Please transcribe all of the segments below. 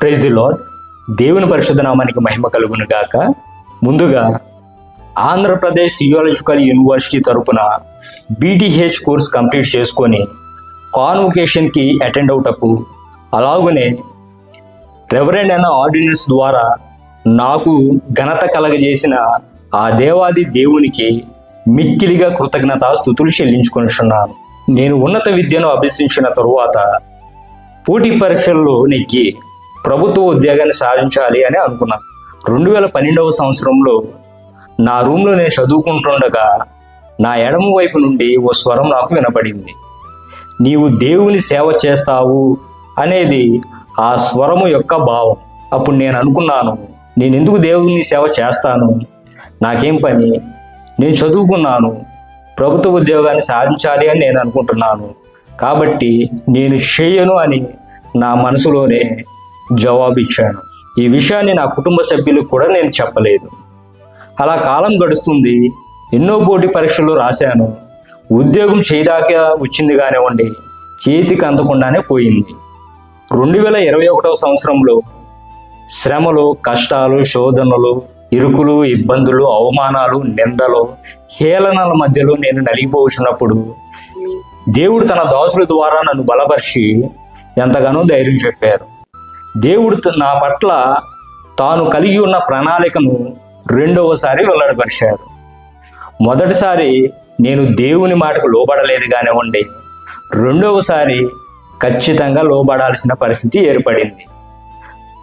Praise the lord దేవుని పరిశుద్ధ నామానికి మహిమ కలుగును గాక. ముందుగా ఆంధ్రప్రదేశ్ థియాలజికల్ యూనివర్సిటీ తరపున B T H course complete చేసుకొని కాన్వకేషన్కి అటెండ్ అవుటకు అలాగనే రెవరెండ్ అన్న ఆర్డినెన్స్ ద్వారా నాకు ఘనత కలగజేసిన ఆ దేవాది దేవునికి మిక్కిలిగా కృతజ్ఞత స్థుతులు చెల్లించుకొనిచున్నాను. నేను ఉన్నత విద్యను అభ్యసించిన తరువాత పోటీ పరీక్షల్లో నెగ్గి ప్రభుత్వ ఉద్యోగాన్ని సాధించాలి అని అనుకున్నాను రెండు వేల పన్నెండవ సంవత్సరంలో నా రూమ్లో నేను చదువుకుంటుండగా నా ఎడమ వైపు నుండి ఓ స్వరం నాకు వినపడింది. నీవు దేవుని సేవ చేస్తావు అనేది ఆ స్వరము యొక్క భావం. అప్పుడు నేను అనుకున్నాను నేను ఎందుకు దేవుని సేవ చేస్తాను? నాకేం పని? నేను చదువుకున్నాను ప్రభుత్వ ఉద్యోగాన్ని సాధించాలి అని నేను అనుకుంటున్నాను. కాబట్టి నేను చేయను అని నా మనసులోనే జవాబిచ్చాను ఈ విషయాన్ని నా కుటుంబ సభ్యులకు కూడా నేను చెప్పలేదు. అలా కాలం గడుస్తుంది. ఎన్నో పోటీ పరీక్షలు రాశాను. ఉద్యోగం చేయదాకా వచ్చింది కానివ్వండి చేతికి అందకుండానే పోయింది. రెండు వేల ఇరవై ఒకటవ సంవత్సరంలో శ్రమలు కష్టాలు శోధనలు ఇరుకులు ఇబ్బందులు అవమానాలు నిందలు హేళనల మధ్యలో నేను నలిగిపోతున్నప్పుడు దేవుడు తన దాసుల ద్వారా నన్ను బలపరిచి ఎంతగానో ధైర్యం చెప్పారు. దేవుడు నా పట్ల తాను కలిగి ఉన్న ప్రణాళికను రెండవసారి వెల్లడిపరిచారు మొదటిసారి నేను దేవుని మాటకు లోబడలేదు కానివ్వండి రెండవసారి ఖచ్చితంగా లోబడాల్సిన పరిస్థితి ఏర్పడింది.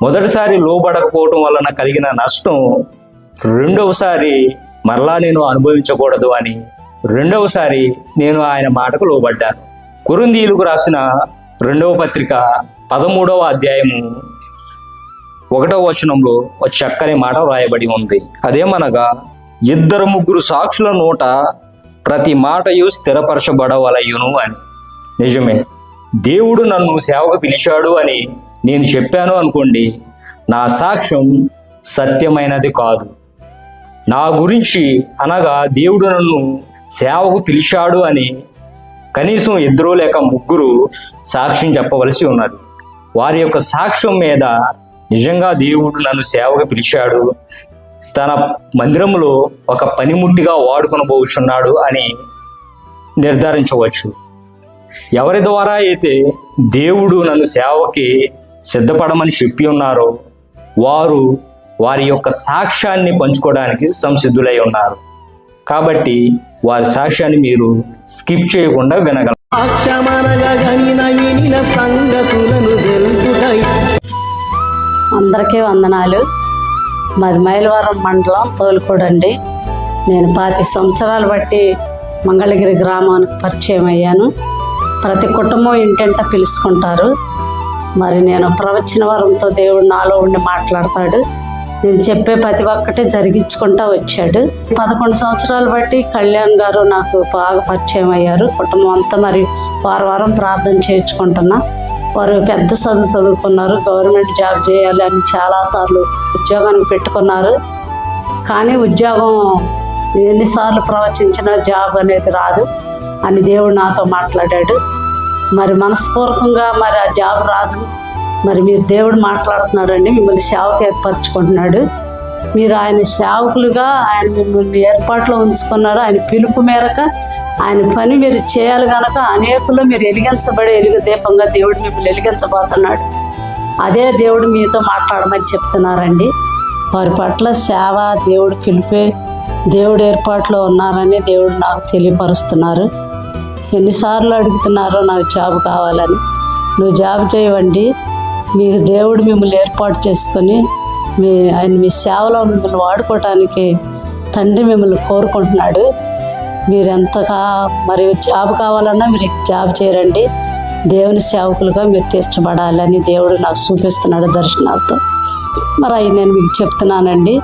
మొదటిసారి లోబడకపోవటం వలన కలిగిన నష్టం రెండవసారి మరలా నేను అనుభవించకూడదు అని రెండవసారి నేను ఆయన మాటకు లోబడ్డాను. కురుందీలకు రాసిన రెండవ పత్రిక పదమూడవ అధ్యాయము ఒకటవ వచనంలో ఒక చక్కని మాట వ్రాయబడి ఉంది. అదేమనగా ఇద్దరు ముగ్గురు సాక్షుల నోట ప్రతి మాటయు స్థిరపరచబడవలయును అని. నిజమే దేవుడు నన్ను సేవకు పిలిచాడు అని నేను చెప్పాను అనుకోండి నా సాక్ష్యం సత్యమైనది కాదు. నా గురించి అనగా దేవుడు నన్ను సేవకు పిలిచాడు అని కనీసం ఇద్దరు లేక ముగ్గురు సాక్ష్యం చెప్పవలసి ఉన్నది. వారి యొక్క సాక్ష్యం మీద నిజంగా దేవుడు నన్ను సేవకు పిలిచాడు. తన మందిరంలో ఒక పనిముట్టిగా వాడుకొనబోచున్నాడు అని నిర్ధారించవచ్చు. ఎవరి ద్వారా అయితే దేవుడు నన్ను సేవకి సిద్ధపడమని చెప్పి ఉన్నారో వారు వారి యొక్క సాక్ష్యాన్ని పంచుకోవడానికి సంసిద్ధులై ఉన్నారు. కాబట్టి వారి సాక్ష్యాన్ని మీరు స్కిప్ చేయకుండా వినగలరు. అందరికీ వందనాలు. మాది మైలవరం మండలం తోలుకోడండి. నేను పాతి సంవత్సరాలు బట్టి మంగళగిరి గ్రామానికి పరిచయం అయ్యాను. ప్రతి కుటుంబం ఇంటింట పిలుచుకుంటారు. మరి నేను ప్రవచన వరంతో దేవుడు నాలో ఉండి మాట్లాడతాడు. నేను చెప్పే ప్రతి ఒక్కటి జరిగించుకుంటా వచ్చాడు. పదకొండు సంవత్సరాలు బట్టి కళ్యాణ్ గారు నాకు బాగా పరిచయం అయ్యారు. కుటుంబం అంతా మరి వారం వారం ప్రార్థన చేయించుకుంటున్నా. వారు పెద్ద చదువు చదువుకున్నారు. గవర్నమెంట్ జాబ్ చేయాలి అని చాలాసార్లు ఉద్యోగానికి పెట్టుకున్నారు. కానీ ఉద్యోగం ఎన్నిసార్లు ప్రవచించినా జాబ్ అనేది రాదు అని దేవుడు నాతో మాట్లాడాడు. మరి మనస్పూర్వకంగా మరి ఆ జాబ్ రాదు. మరి మీరు దేవుడు మాట్లాడుతున్నాడండి మిమ్మల్ని సేవకు ఏర్పరచుకుంటున్నాడు. మీరు ఆయన సేవకులుగా ఆయన మిమ్మల్ని ఏర్పాట్లో ఉంచుకున్నారు. ఆయన పిలుపు మేరకు ఆయన పని మీరు చేయాలి కనుక అనేకుల్లో మీరు ఎలిగించబడే ఎలుగు దీపంగా దేవుడు మిమ్మల్ని వెలిగించబోతున్నాడు. అదే దేవుడు మీతో మాట్లాడమని చెప్తున్నారండి. వారి పట్ల సేవ దేవుడు పిలిపే దేవుడు ఏర్పాట్లో ఉన్నారని దేవుడు నాకు తెలియపరుస్తున్నారు. ఎన్నిసార్లు అడుగుతున్నారో నాకు జాబ్ కావాలని. నువ్వు జాబ్ చేయవండి. మీకు దేవుడు మిమ్మల్ని ఏర్పాటు చేసుకొని మీ ఆయన మీ సేవలో మిమ్మల్ని వాడుకోవటానికి తండ్రి మిమ్మల్ని కోరుకుంటున్నాడు. మీరు ఎంతగా మరి జాబ్ కావాలన్నా మీరు జాబ్ చేయరండి. దేవుని సేవకులుగా మీరు తీర్చబడాలని దేవుడు నాకు చూపిస్తున్నాడు దర్శనాలతో మరి అవి నేను మీకు చెప్తున్నానండి.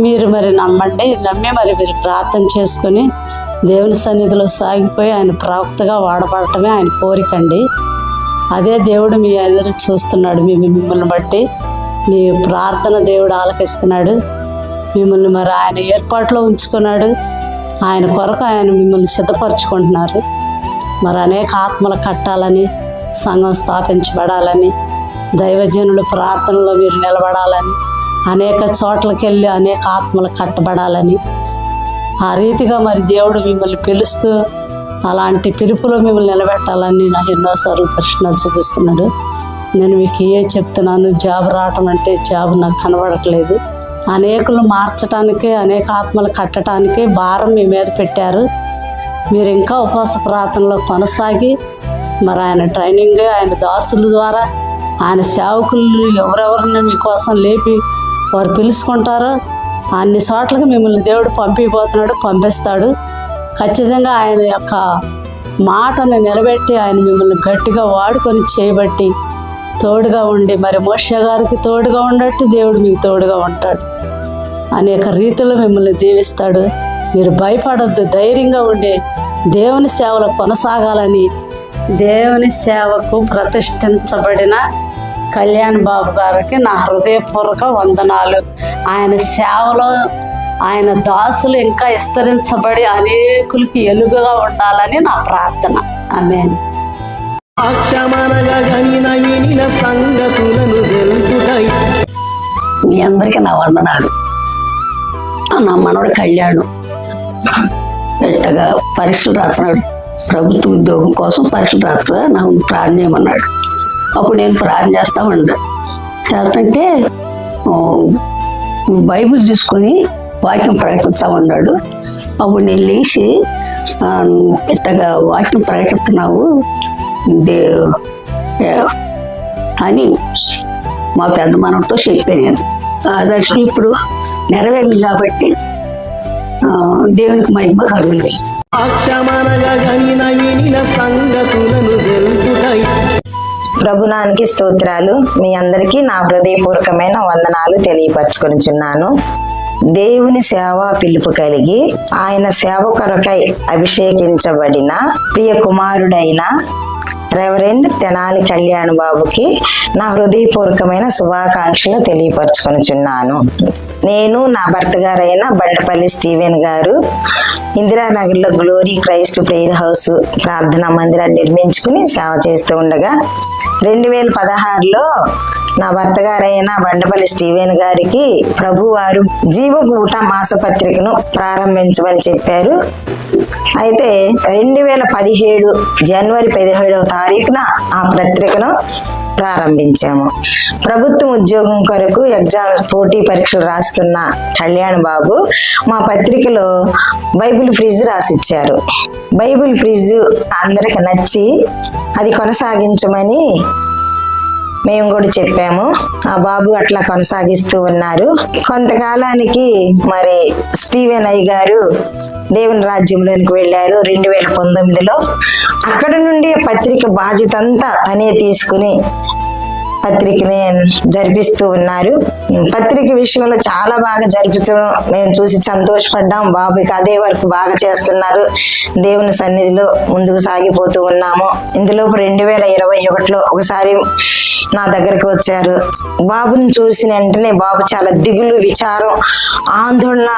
మీరు మరి నమ్మండి నమ్మి మరి మీరు ప్రార్థన చేసుకొని దేవుని సన్నిధిలో సాగిపోయి ఆయన ప్రవక్తగా వాడబడటమే ఆయన కోరికండి అదే దేవుడు మీ ఎదురు చూస్తున్నాడు మీ మిమ్మల్ని బట్టి. మీ ప్రార్థన దేవుడు ఆలకిస్తున్నాడు. మిమ్మల్ని మరి ఆయన ఏర్పాట్లో ఉంచుకున్నాడు. ఆయన కొరకు ఆయన మిమ్మల్ని సిద్ధపరచుకుంటున్నారు. మరి అనేక ఆత్మలు కట్టాలని సంఘం స్థాపించబడాలని దైవజనుల ప్రార్థనలో మీరు నిలబడాలని అనేక చోట్లకి వెళ్ళి అనేక ఆత్మలు కట్టబడాలని. ఆ రీతిగా మరి దేవుడు మిమ్మల్ని పిలుస్తూ అలాంటి పిలుపులో మిమ్మల్ని నిలబెట్టాలని నాకు ఎన్నోసార్లు దర్శనాలు చూపిస్తున్నాడు. నేను మీకు ఏ చెప్తున్నాను జాబ్ రావటం అంటే జాబ్ నాకు కనబడట్లేదు. అనేకులు మార్చటానికి అనేక ఆత్మలు కట్టడానికే భారం మీ మీద పెట్టారు. మీరు ఇంకా ఉపవాస ప్రార్థనలో కొనసాగి మరి ఆయన ట్రైనింగ్ ఆయన దాసుల ద్వారా ఆయన సేవకులు ఎవరెవరిని మీకోసం లేపి వారు పిలుచుకుంటారో అన్ని చోట్లకి మిమ్మల్ని దేవుడు పంపిపోతున్నాడు పంపిస్తాడు. ఖచ్చితంగా ఆయన యొక్క మాటను నిలబెట్టి ఆయన మిమ్మల్ని గట్టిగా వాడుకొని చేయబట్టి తోడుగా ఉండి మరి మోష గారికి తోడుగా ఉండట్టు దేవుడు మీకు తోడుగా ఉంటాడు. అనేక రీతిలో మిమ్మల్ని దీవిస్తాడు. మీరు భయపడొద్దు ధైర్యంగా ఉండి దేవుని సేవలో కొనసాగాలని దేవుని సేవకు ప్రతిష్ఠించబడిన కళ్యాణ్ బాబు గారికి నా హృదయపూర్వక వందనాలు. ఆయన సేవలో ఆయన దాసులు ఇంకా విస్తరించబడి అనేకులకి ఎలుగుగా ఉండాలని నా ప్రార్థన. ఆమె మీ అందరికీ నా వందనాలు. నా మనవడు కళ్యాణ్ ఎట్టగా పరీక్షలు రాస్తున్నాడు ప్రభుత్వ ఉద్యోగం కోసం పరీక్షలు రాస్తా నాకు ప్రార్థన చేయమన్నాడు. అప్పుడు నేను ప్రార్థన చేస్తా ఉండా. చేస్తుంటే బైబిల్ తీసుకొని వాక్యం ప్రకటిస్తా ఉన్నాడు అప్పుడు నేను లేచి ఇట్టగా ఎట్టగా వాక్యం ప్రకటిస్తున్నావు దే అని మా పెద్ద మనతో చెప్పాను నేను. ఆ దర్శనం ఇప్పుడు నెరవేరింది కాబట్టి దేవునికి మహిమ ప్రభునానికి స్తోత్రాలు. మీ అందరికీ నా హృదయపూర్వకమైన వందనాలు తెలియపరచుకొనిచున్నాను. దేవుని సేవ పిలుపు కలిగి ఆయన సేవ కొరకై అభిషేకించబడిన ప్రియ కుమారుడైన రెవరెండ్ తెనాలి కళ్యాణ్ బాబుకి నా హృదయపూర్వకమైన శుభాకాంక్షలు తెలియపరచుకొనిచున్నాను. నేను నా భర్త గారైన బండపల్లి స్టీవెన్ గారు ఇందిరానగర్లో గ్లోరీ క్రైస్ట్ ప్రేయర్ హౌస్ ప్రార్థనా మందిరాన్ని నిర్మించుకుని సేవ చేస్తూ ఉండగా రెండు వేల పదహారులో నా భర్త గారైన బండపల్లి స్టీవెన్ గారికి ప్రభువారు జీవపూట మాసపత్రికను ప్రారంభించమని చెప్పారు. అయితే రెండు వేల పదిహేడు జనవరి పదిహేడవ తారీఖున ఆ పత్రికను ప్రారంభించాము. ప్రభుత్వం ఉద్యోగం కొరకు ఎగ్జామ్ పోటీ పరీక్షలు రాస్తున్న కళ్యాణ్ బాబు మా పత్రికలో బైబిల్ ఫ్రిజ్ రాసిచ్చారు. బైబిల్ ఫ్రిజ్ అందరికి నచ్చి అది కొనసాగించమని మేము కూడా చెప్పాము. ఆ బాబు అట్లా కొనసాగిస్తూ ఉన్నారు. కొంతకాలానికి మరి స్టీవెన్ అయ్య గారు దేవుని రాజ్యంలోనికి వెళ్ళారు రెండు వేల పంతొమ్మిదిలో. అక్కడ నుండి పత్రిక బాధ్యత అంతా తనే తీసుకుని పత్రికని జరిపిస్తూ ఉన్నారు. పత్రిక విషయంలో చాలా బాగా జరుపుతున్నాం మేము చూసి సంతోషపడ్డాం. బాబుకి అదే వరకు బాగా చేస్తున్నారు. దేవుని సన్నిధిలో ముందుకు సాగిపోతూ ఉన్నాము. ఇందులో రెండు వేల ఇరవై ఒకటిలో ఒకసారి నా దగ్గరికి వచ్చారు. బాబుని చూసిన వెంటనే బాబు చాలా దిగులు విచారం ఆందోళన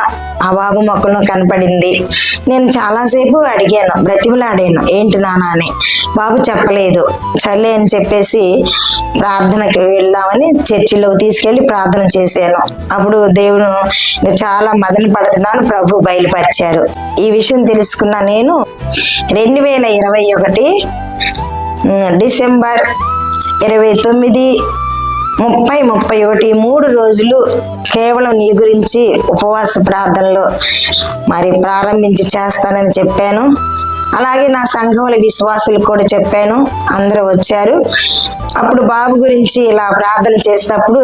ఆ బాబు మొక్కలో కనపడింది. నేను చాలాసేపు అడిగాను బ్రతిమలాడాను. ఏంటి నాన్న అని. బాబు చెప్పలేదు. సర్లే అని చెప్పేసి ప్రార్థనకి వెళ్దామని చర్చిలోకి తీసుకెళ్ళి ప్రార్థన చేశాను. అప్పుడు దేవుడు చాలా మదన పడుతున్నాను ప్రభు బయలుపరిచారు. ఈ విషయం తెలుసుకున్న నేను రెండు వేల ఇరవై ఒకటి డిసెంబర్ ఇరవై తొమ్మిది ముప్పై ముప్పై ఒకటి మూడు రోజులు కేవలం నీ గురించి ఉపవాస ప్రార్థనలో మరి ప్రారంభించి చేస్తానని చెప్పాను. అలాగే నా సంఘముల విశ్వాసులు కూడా చెప్పాను. అందరూ వచ్చారు. అప్పుడు బాబు గురించి ఇలా ప్రార్థన చేసినప్పుడు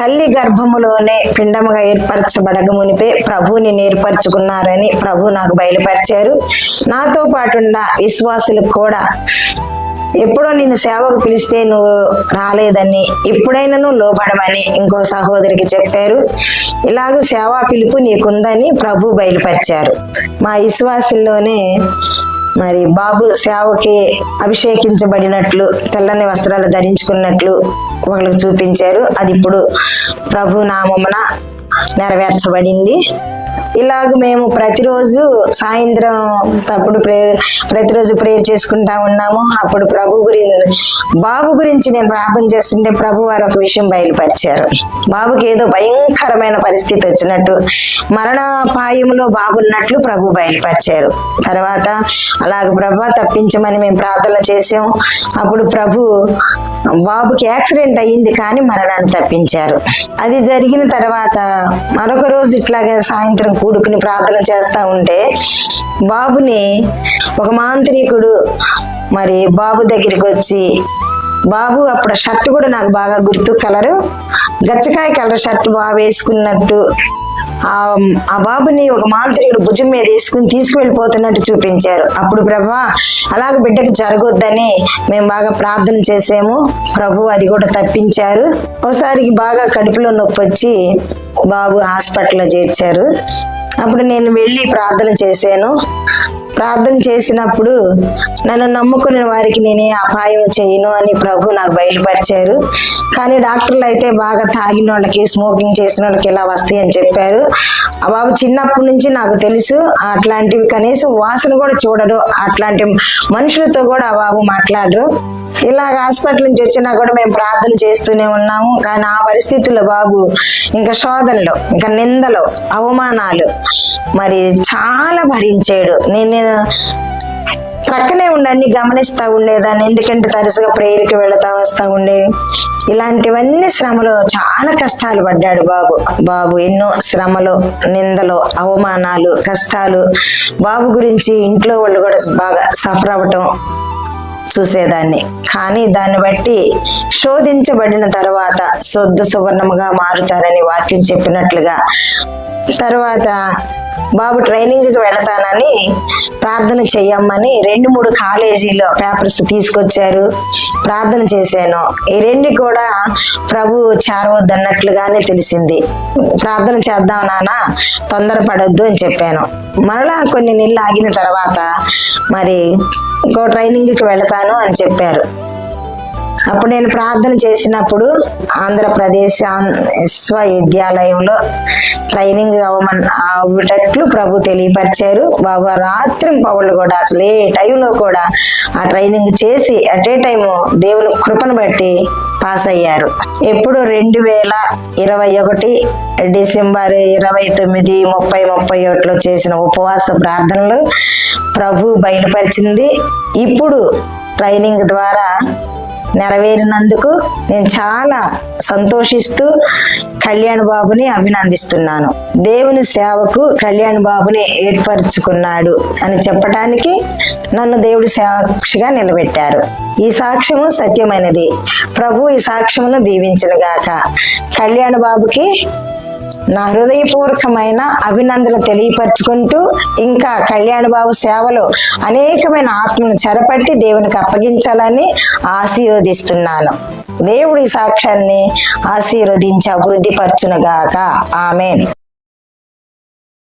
తల్లి గర్భములోనే పిండముగా ఏర్పరచబడక మునిపే ప్రభువుని నేర్పరచుకున్నారని ప్రభు నాకు బయలుపరిచారు. నాతో పాటున్న విశ్వాసులకు కూడా ఎప్పుడో నిన్ను సేవకు పిలిస్తే నువ్వు రాలేదని ఇప్పుడైనా నువ్వు లోపడమని ఇంకో సహోదరికి చెప్పారు. ఇలాగ సేవా పిలుపు నీకుందని ప్రభు బయలుపరిచారు. మా విశ్వాసుల్లోనే మరి బాబు సేవకి అభిషేకించబడినట్లు తెల్లని వస్త్రాలు ధరించుకున్నట్లు వాళ్ళకి చూపించారు. అది ఇప్పుడు ప్రభు నామమున నెరవేర్చబడింది. ఇలాగ మేము ప్రతిరోజు సాయంత్రం తప్పుడు ప్రే ప్రతిరోజు ప్రేయర్ చేసుకుంటా ఉన్నాము. అప్పుడు ప్రభు గురించి బాబు గురించి నేను ప్రార్థన చేస్తుంటే ప్రభు వారు ఒక విషయం బయలుపరిచారు. బాబుకి ఏదో భయంకరమైన పరిస్థితి వచ్చినట్టు మరణాపాయంలో బాబు ఉన్నట్లు ప్రభు బయలుపరిచారు. తర్వాత అలాగ ప్రభు తప్పించమని మేము ప్రార్థన చేసాం అప్పుడు ప్రభు బాబుకి యాక్సిడెంట్ అయ్యింది కానీ మరణాన్ని తప్పించారు. అది జరిగిన తర్వాత మరొక రోజు ఇట్లాగే సాయంత్రం కూడుకుని ప్రార్థన చేస్తూ ఉంటే బాబుని ఒక మాంత్రికుడు మరి బాబు దగ్గరికి వచ్చి బాబు అప్పుడు షర్ట్ కూడా నాకు బాగా గుర్తు కలరు. గచ్చకాయ కలర్ షర్ట్ బాగా వేసుకున్నట్టు ఆ బాబుని ఒక మాంత్రికుడు భుజం మీద వేసుకుని తీసుకువెళ్ళిపోతున్నట్టు చూపించారు. అప్పుడు ప్రభా అలాగ బిడ్డకు జరగొద్దని మేము బాగా ప్రార్థన చేసాము. ప్రభు అది కూడా తప్పించారు. ఒకసారికి బాగా కడుపులో నొప్పి వచ్చి బాబు హాస్పిటల్లో చేర్చారు. అప్పుడు నేను వెళ్ళి ప్రార్థన చేశాను. ప్రార్థన చేసినప్పుడు నన్ను నమ్ముకునే వారికి నేనే అపాయం చేయను అని ప్రభు నాకు బయలుపరిచారు. కానీ డాక్టర్లు అయితే బాగా తాగిన వాళ్ళకి స్మోకింగ్ చేసిన వాళ్ళకి ఇలా వస్తాయి అని చెప్పారు. ఆ బాబు చిన్నప్పటి నుంచి నాకు తెలుసు అట్లాంటివి కనీసం వాసన కూడా చూడరు అట్లాంటి మనుషులతో కూడా ఆ బాబు మాట్లాడరు. ఇలాగ హాస్పిటల్ నుంచి వచ్చినా కూడా మేము ప్రార్థన చేస్తూనే ఉన్నాము. కానీ ఆ పరిస్థితుల్లో బాబు ఇంకా శోధనలు ఇంకా నిందలు అవమానాలు మరి చాలా భరించాడు. నేను ప్రక్కనే ఉండండి గమనిస్తా ఉండేదాన్ని. ఎందుకంటే తరచుగా ప్రేయర్కి వెళతా వస్తా ఉండే. ఇలాంటివన్నీ శ్రమలో చాలా కష్టాలు పడ్డాడు బాబు. బాబు ఎన్నో శ్రమలు నిందలు అవమానాలు కష్టాలు బాబు గురించి ఇంట్లో వాళ్ళు కూడా బాగా సఫర్ అవ్వటం చూసేదాన్ని. కానీ దాన్ని బట్టి శోధించబడిన తర్వాత శుద్ధ సువర్ణముగా మారుతారని వాక్యం చెప్పినట్లుగా తర్వాత బాబు ట్రైనింగ్కి వెళతానని ప్రార్థన చెయ్యమ్మని రెండు మూడు కాలేజీలో పేపర్స్ తీసుకొచ్చారు. ప్రార్థన చేశాను. ఈ రెండు కూడా ప్రభు చేరవద్దన్నట్లుగానే తెలిసింది. ప్రార్థన చేద్దాం నాన్న తొందరపడొద్దు అని చెప్పాను. మరలా కొన్ని నెలలు ఆగిన తర్వాత మరి ఇంకో ట్రైనింగ్కి వెళతాను అని చెప్పారు. అప్పుడు నేను ప్రార్థన చేసినప్పుడు ఆంధ్రప్రదేశ్ విశ్వ విశ్వవిద్యాలయంలో ట్రైనింగ్ అవ్వమన్ అవ్వటట్లు ప్రభు తెలియపరిచారు. బాబు రాత్రి పౌళ్ళు కూడా అసలు ఏ టైంలో కూడా ఆ ట్రైనింగ్ చేసి అట్ ఏ టైము దేవుని కృపను బట్టి పాస్ అయ్యారు. ఎప్పుడు రెండు వేల ఇరవై ఒకటి డిసెంబర్ ఇరవై తొమ్మిది ముప్పై ముప్పై ఒకటిలో చేసిన ఉపవాస ప్రార్థనలు ప్రభు బయలుపరిచింది. ఇప్పుడు ట్రైనింగ్ ద్వారా నెరవేరినందుకు నేను చాలా సంతోషిస్తూ కళ్యాణ్ బాబుని అభినందిస్తున్నాను. దేవుని సేవకు కళ్యాణ్ బాబుని ఏర్పరచుకున్నాడు అని చెప్పటానికి నన్ను దేవుడి సాక్షిగా నిలబెట్టారు. ఈ సాక్ష్యము సత్యమైనది. ప్రభు ఈ సాక్ష్యమును దీవించను గాక కళ్యాణ్ బాబుకి నా హృదయపూర్వకమైన అభినందన తెలియపరచుకుంటూ ఇంకా కళ్యాణ బాబు సేవలో అనేకమైన ఆత్మను చెరపట్టి దేవునికి అప్పగించాలని ఆశీర్వదిస్తున్నాను. దేవుడి సాక్ష్యాన్ని ఆశీర్వదించి అభివృద్ధి పరచునుగాక ఆమెన్.